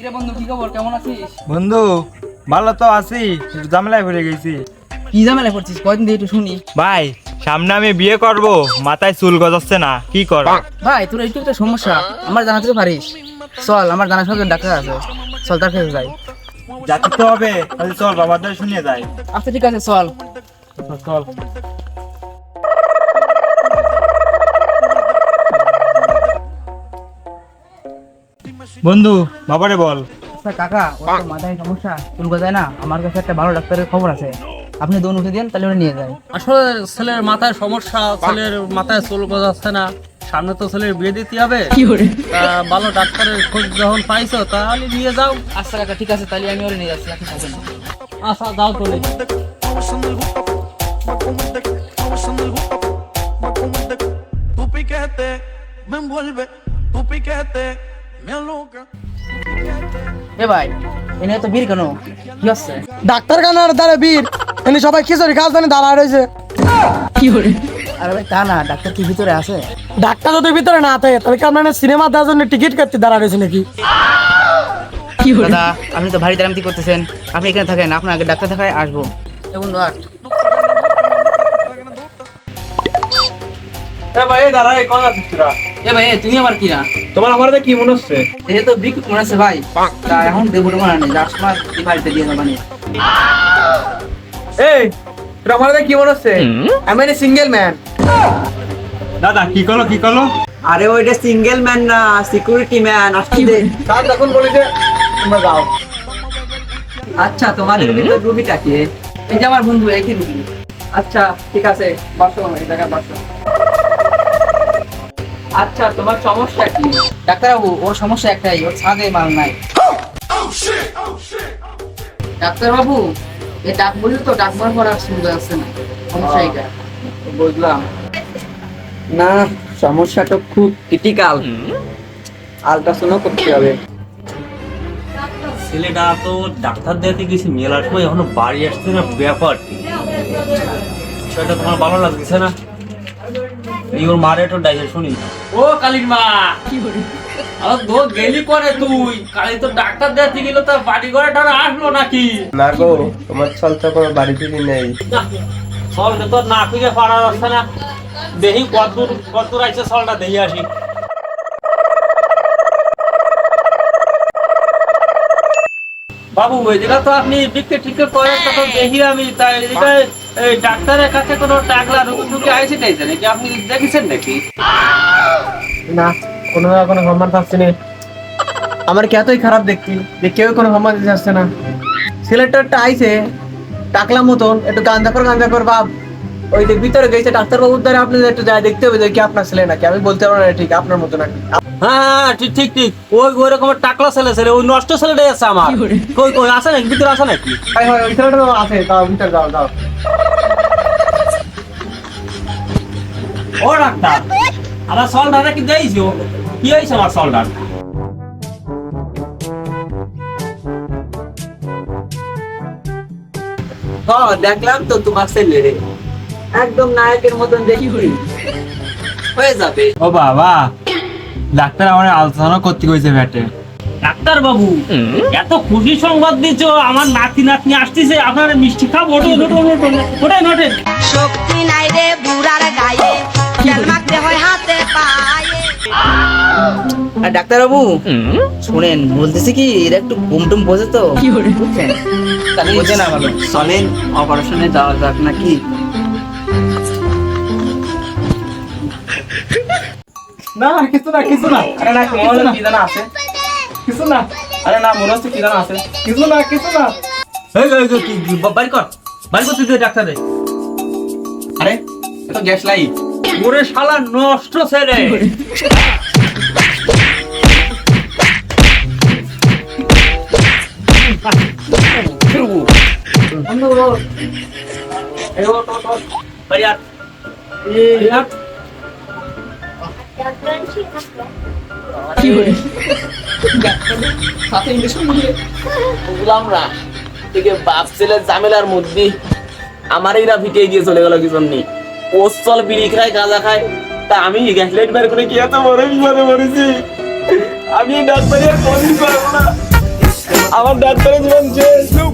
কিরে বন্ধু কি খবর? কেমন আছিস? বন্ধু ভালো তো আছি একটু ঝামেলায় পড়ে গেছি। কি ঝামেলা করছিস কয়দিন দিয়ে একটু শুনি। ভাই সামনে আমি বিয়ে করব মাথায় চুল গজাচ্ছে না কি কর? ভাই তোর একটু একটা সমস্যা আমার জানাতে তো পারিস। চল আমার জানার সঙ্গে ডাক্তার আছে। চল তার কাছে যাই। যাতে তো হবে তাহলে চল বাবার দ্বারা শুনিয়ে যাই। আচ্ছা ঠিক আছে চল চল। বন্ধু বাবারে বল। আচ্ছা কাকা ওর তো মাথায় সমস্যা। চুল গজায় না? আমার কাছে একটা ভালো ডাক্তারের খবর আছে। আপনি দোন উঠে দেন তাহলে ওরা নিয়ে যায়। আসলে ছেলের মাথায় সমস্যা ছেলের মাথায় চুল গজাচ্ছে না। সামনে তো ছেলের বিয়ে দিতে হবে। তা ভালো ডাক্তারের খোঁজ যখন পাইছো তাহলে নিয়ে যাও। আচ্ছা কাকা ঠিক আছে তাহলে আমি ওরা নিয়ে যাচ্ছি আপনি থাকেন। আচ্ছা যাও তোলে Tu piquete me envuelve, tu piquete. এ ভাই এনে তো বীর কেন? কি হচ্ছে? ডাক্তার কানার দ্বারা বীর এনে সবাই খিচুড়ি খাওয়ার জন্য দাঁড়ায় রয়েছে আরে ভাই তা না ডাক্তার কি ভিতরে আছে? ডাক্তার যদি ভিতরে না থাকে তাহলে কি আপনার সিনেমা দেওয়ার জন্য টিকিট কাটতে দাঁড়ায় রয়েছে নাকি? দাদা আপনি তো ভারী দারামতি করতেছেন। আপনি এখানে থাকেন আপনার আগে ডাক্তার দেখায় আসব। এবং আর ভাই দাঁড়া কোন তোরা এ ভাই তুমি আবার কি না তোমার আমার কি মনে হচ্ছে। এটা তো বিক মনে আছে ভাই তা এখন দেবো মনে নেই যার সময় এই বাড়িতে দিয়ে যাবানি এই তোর আমার কি মনে হচ্ছে? আমি সিঙ্গেল ম্যান দাদা কি করল কি করল? আরে ওইটা সিঙ্গেল ম্যান না সিকিউরিটি ম্যান আসতে দে তার যখন বলি যে তোমরা যাও। আচ্ছা ভিতর রুবিটা কে? এই যে আমার বন্ধু একই রুগী। আচ্ছা ঠিক আছে বসো এই জায়গায় বসো আচ্ছা তোমার সমস্যা কি? ডাক্তারবাবু ওর সমস্যা একটাই ওর ছাদে মাল নাই। ডাক্তারবাবু এই ডাক বলি তো ডাক মার পর আর না। সমস্যা এটা বুঝলাম। না সমস্যাটা খুব ক্রিটিক্যাল আলট্রাসাউন্ডও করতে হবে। ছেলেটা তো ডাক্তার দেখতে গেছি মেলার সময় এখনও বাড়ি আসছে না ব্যাপার কি? বিষয়টা তোমার ভালো লাগছে না? এই ওর মারে একটু শুনি। ও কালীর মা। আর গো গেলি করে তুই? কালি তো ডাক্তার দেখতে গেল তার বাড়ি ঘরে টানা আসলো নাকি? না গো তোমার ছলটা কোনো বাড়ি ফিরি নেই। না সলটা তো না খুঁজে না। আসি। বাবু ওই জায়গা তো আপনি টিকে করে দেখি আমি তাই এই ডাক্তারের কাছে কোনো টাকলা রুগী আইসি নাইছে নাকি আপনি দেখেছেন নাকি? না কোনো কোনো সম্মান পাচ্ছি না। আমার কি এতই খারাপ দেখছি যে কেউ কোনো সম্মান দিতে আসছে না। আইছে টাকলা মতন একটু কর কর বাপ। ওই যে ভিতরে গেছে ডাক্তারবাবুর দ্বারা আপনি একটু যা দেখতে হবে যে কি আপনার ছেলে নাকি। আমি বলতে পারব না ঠিক আপনার মতো নাকি। হ্যাঁ হ্যাঁ ঠিক ঠিক ঠিক। ওই ওই রকমের টাকলা ছেলে ছেলে ওই নষ্ট ছেলেটাই আছে আমার। কই কই আছে নাকি? ভিতরে আছে নাকি? হয় হয় ওই ছেলেটা আছে তাও ভিতরে যাও যাও ও ডাক্তার আমার কি দিয়েছ কি হয়েছে আমার হ্যাঁ দেখলাম তো তোমার ছেলে রে একদম নায়কের মতন দেখি হয়ে যাবে ও বাবা ডাক্তার আমার আলোচনা করতে কইছে ব্যাটে ডাক্তার বাবু এত খুশি সংবাদ দিচ্ছ আমার নাতি নাতনি আসতেছে আপনার মিষ্টি খাব ওঠে ওঠে ওঠে ওঠে ওঠে শক্তি নাই রে বুড়ার গায়ে আর ডাক্তারবাবু শুনেন বলতেছি কি এরা একটু ঘুম টুম বোঝে তো। বুঝছেন বোঝে না ভালো। চলেন অপারেশনে যাওয়া যাক নাকি? না কিছু না কিছু না। আরে না মনে কি জানা আছে। কিছু না। আরে না মনে হচ্ছে কি জানা আছে। কিছু না কিছু না। এই, এই, এই, কি কি, বা- কর। বাড়ি করতে দে ডাক্তারে। আরে এটা গ্যাস লাইট। ওরে শালা নষ্ট ছেলে। বাড়ি আর এই আর বুঝলাম না থেকে বাপ ছেলের ঝামেলার মধ্যে আমার এরা ভিটে দিয়ে চলে গেল কিছু নেই ওসল বিড়ি খায়, গাঁজা খায়। তা আমি গ্যাসলাইট বের করে কি এত বড় বিপদে পড়েছি? আমি ডাক্তারের কোনো পারব না। আমার ডাক্তারের জীবন শেষ।